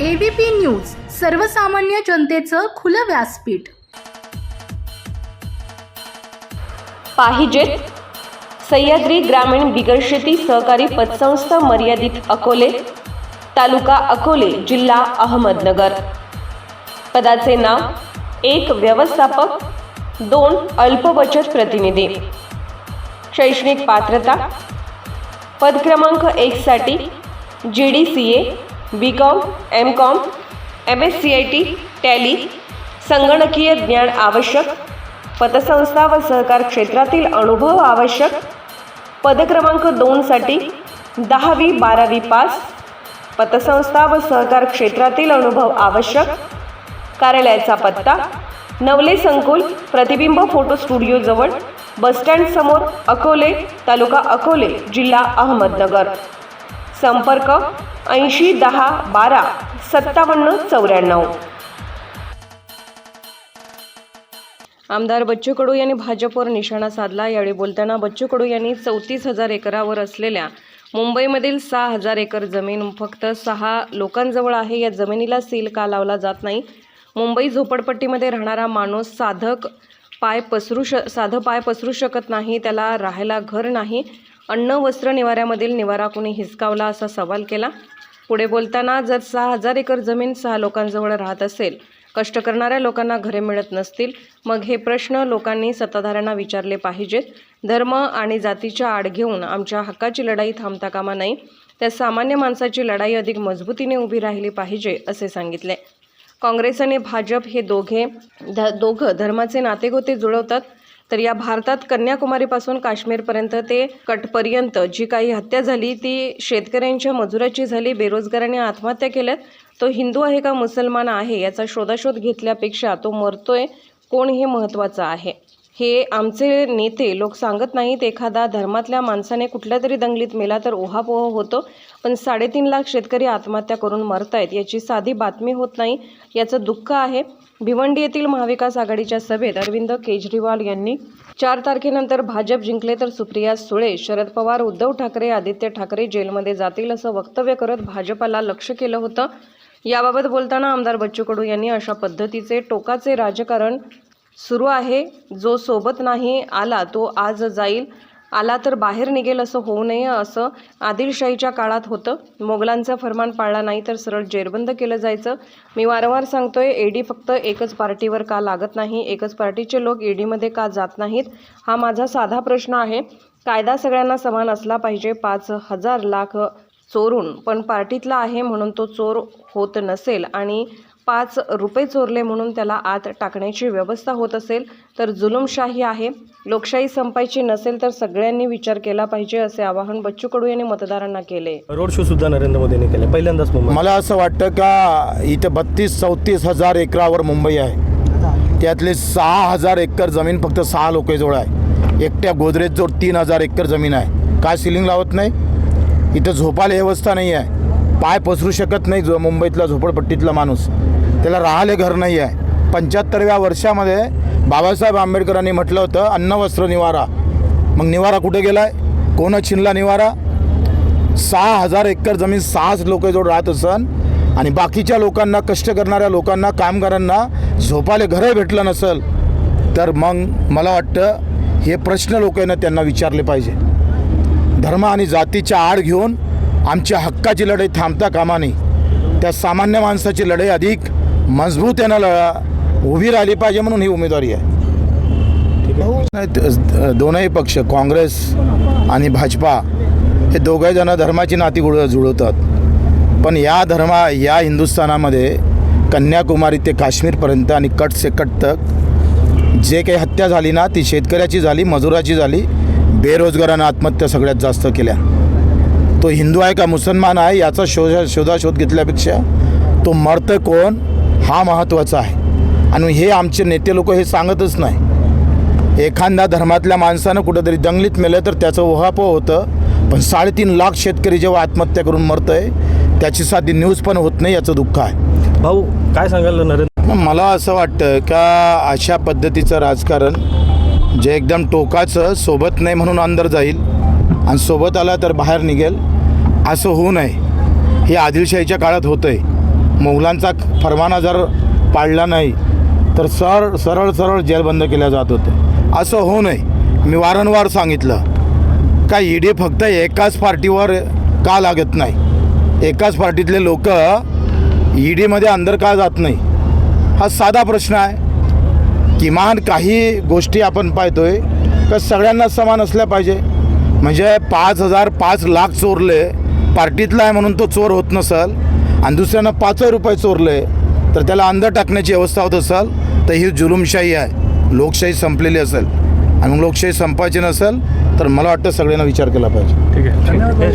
ABP news सर्वसामान्य जनतेचं खुलं व्यासपीठ. पाहिजेत सह्याद्री ग्रामीण बिगरशेती सहकारी पतसंस्था मर्यादित अकोले तालुका अकोले जिल्हा अहमदनगर. पदाचे नाव एक व्यवस्थापक दोन अल्पबचत प्रतिनिधी. शैक्षणिक पात्रता पद क्रमांक एकसाठी G D C A B com M com M S C I T tally संगणकीय ज्ञान आवश्यक पतसंस्था व सहकार क्षेत्रातील अनुभव आवश्यक पदक्रमांक दोनसाठी दहावी बारावी पास पतसंस्था व सहकार क्षेत्रातील अनुभव आवश्यक कार्यालयाचा पत्ता नवले संकुल प्रतिबिंब फोटो स्टुडिओजवळ बसस्टँडसमोर अकोले तालुका अकोले जिल्हा अहमदनगर. संपर्क ऐंशी दहा बारा सत्तावन्न चौऱ्याण्णव. आमदार बच्चू कडू यांनी भाजपवर निशाणा साधला. यावेळी बोलताना बच्चू कडू यांनी चौतीस हजार एकरावर असलेल्या मुंबईमधील सहा हजार एकर जमीन फक्त सहा लोकांजवळ आहे. या जमिनीला सील का लावला जात नाही? मुंबई झोपडपट्टीमध्ये राहणारा माणूस साधक पाय पसरू श साधं पाय पसरू शकत नाही. त्याला राहायला घर नाही. अन्न वस्त्र निवाऱ्यामधील निवारा कुणी हिसकावला असा सवाल केला? पुढे बोलताना जर सहा हजार एकर जमीन सहा लोकांजवळ राहत असेल कष्ट करणाऱ्या लोकांना घरे मिळत नसतील मग हे प्रश्न लोकांनी सत्ताधाऱ्यांना विचारले पाहिजेत. धर्म आणि जातीच्या आड घेऊन आमच्या हक्काची लढाई थांबता कामा नाही त्या सामान्य माणसाची लढाई अधिक मजबूतीने उभी राहिली पाहिजे असे सांगितले. काँग्रेस आणि भाजप हे दोघे ध दोघं धर्माचे नातेगोते जुळवतात. तर या भारतात कन्याकुमारीपासून काश्मीरपर्यंत ते कटपर्यंत जी काही हत्या झाली ती शेतकऱ्यांच्या मजुराची झाली बेरोजगारांनी आत्महत्या केल्यात तो हिंदू आहे का मुसलमान आहे याचा शोधाशोध घेतल्यापेक्षा तो मरतोय कोण हे महत्त्वाचं आहे? हे आमचे नेते लोक सांगत नाहीत एखादा धर्मातल्या माणसाने कुठल्या तरी दंगलीत मेला तर ओहापोह होतो. पण साडेतीन लाख शेतकरी आत्महत्या करून मरत आहेत याची साधी बातमी होत नाही. याचं दुःख आहे. भिवंडी येथील महाविकास आघाडीच्या सभेत अरविंद केजरीवाल यांनी चार तारखेनंतर भाजप जिंकले तर सुप्रिया सुळे शरद पवार उद्धव ठाकरे आदित्य ठाकरे जेलमध्ये जातील असं वक्तव्य करत भाजपाला लक्ष केलं होतं. याबाबत बोलताना आमदार बच्चू कडू यांनी अशा पद्धतीचे टोकाचे राजकारण सुरू आहे. जो सोबत नाही आला तो आज जाईल. आला तर बाहेर निघेल असं होऊ नये असं आदिलशाहीच्या काळात होतं. मोगलांचा फरमान पाळला नाही तर सरळ जेरबंद केलं जायचं. मी वारंवार सांगतोय ईडी फक्त एकच पार्टीवर का लागत नाही? एकच पार्टीचे लोक ईडीमध्ये का जात नाहीत? हा माझा साधा प्रश्न आहे. कायदा सगळ्यांना समान असला पाहिजे. पाच हजार लाख चोरून. पण पार्टीतला आहे म्हणून तो चोर होत नसेल आणि पाच रुपये चोरले म्हणून त्याला आत टाकण्याची व्यवस्था होत असेल तर जुलुमशाही आहे. लोकशाही संपायची नसेल तर सगळ्यांनी विचार केला पाहिजे असे आवाहन बच्चू कडू यांनी मतदारांना केले. रोड शो सुद्धा नरेंद्र मोदींनी केले. पहिल्यांदाच मला असं वाटतं का इथं बत्तीस चौतीस हजार एकरावर मुंबई आहे. त्यातले सहा हजार एकर जमीन फक्त सहा लोकांजवळ आहे. एकट्या गोदरेजजवळ तीन हजार एकर जमीन आहे. काय सिलिंग लावत नाही? इथं झोपायला व्यवस्था नाही आहे पाय पसरू शकत नाही जो मुंबईतला झोपडपट्टीतला माणूस. त्याला राहायला घर नाही आहे. पंच्याहत्तरव्या वर्षामध्ये बाबासाहेब आंबेडकरांनी म्हटलं होतं अन्न वस्त्र निवारा. मग निवारा कुठे गेला आहे कोण छिनला निवारा? सहा हजार एकर जमीन सहाच लोकजवळ राहत असन आणि बाकीच्या लोकांना कष्ट करणाऱ्या लोकांना कामगारांना झोपाले घरं भेटलं नसेल तर मग मला वाटतं हे प्रश्न लोकांना त्यांना विचारले पाहिजे. धर्म आणि जातीच्या आड घेऊन आमच्या हक्काची लढाई थांबता कामा नाही त्या सामान्य माणसाची लढाई अधिक मजबूत ल उभी राहिली पाहिजे म्हणून ही उमेदवारी आहे. दोनही पक्ष काँग्रेस आणि भाजपा हे दोघे जण धर्माची नाती गुळ जुळवतात. पण या धर्मा या हिंदुस्थानामध्ये कन्याकुमारी ते काश्मीरपर्यंत आणि कट से कट तक जे काही हत्या झाली ना ती शेतकऱ्याची झाली मजुराची झाली बेरोजगारानं आत्महत्या सगळ्यात जास्त केल्या. तो हिंदू आहे का मुसलमान आहे याचा शोधा शोधाशोध घेतल्यापेक्षा तो मरतं कोण? हा महत्त्वाचा आहे. आणि हे आमचे नेते लोक हे सांगतच नाही. एखाद्या धर्मातल्या माणसानं कुठंतरी दंगलीत मेलं तर त्याचं ओहापोह होतं. पण साडेतीन लाख शेतकरी जेव्हा आत्महत्या करून मरतं आहे त्याची साधी न्यूज पण होत नाही याचं दुःख आहे. भाऊ काय सांगाल नरेंद्र? मला असं वाटतं का अशा पद्धतीचं राजकारण जे एकदम टोकाचं सोबत नाही म्हणून अंदर जाईल आणि सोबत आला तर बाहेर निघेल असं होऊ नये. हे आदिलशाहीच्या काळात होतं आहे मोगलांचा फरमाना जर पाळला नाही तर सर सरळ सरळ जेलबंद केल्या जात होते. असं होऊ नये. मी वारंवार सांगितलं. का ईडी फक्त एकाच पार्टीवर का लागत नाही? एकाच पार्टीतले लोक ईडीमध्ये अंदर का जात नाही? हा साधा प्रश्न आहे. किमान काही गोष्टी आपण पाहतोय का सगळ्यांना समान असल्या पाहिजे. म्हणजे पाच हजार पाच लाख चोरले पार्टीतला आहे म्हणून तो चोर होत नसल आणि दुसऱ्यानं पाचही रुपये चोरले तर त्याला अंदर टाकण्याची व्यवस्था होत असेल तर ही जुलुमशाही आहे. लोकशाही संपलेली असेल. आणि मग लोकशाही संपायची नसेल तर मला वाटतं सगळ्यांना विचार केला पाहिजे. ठीक आहे.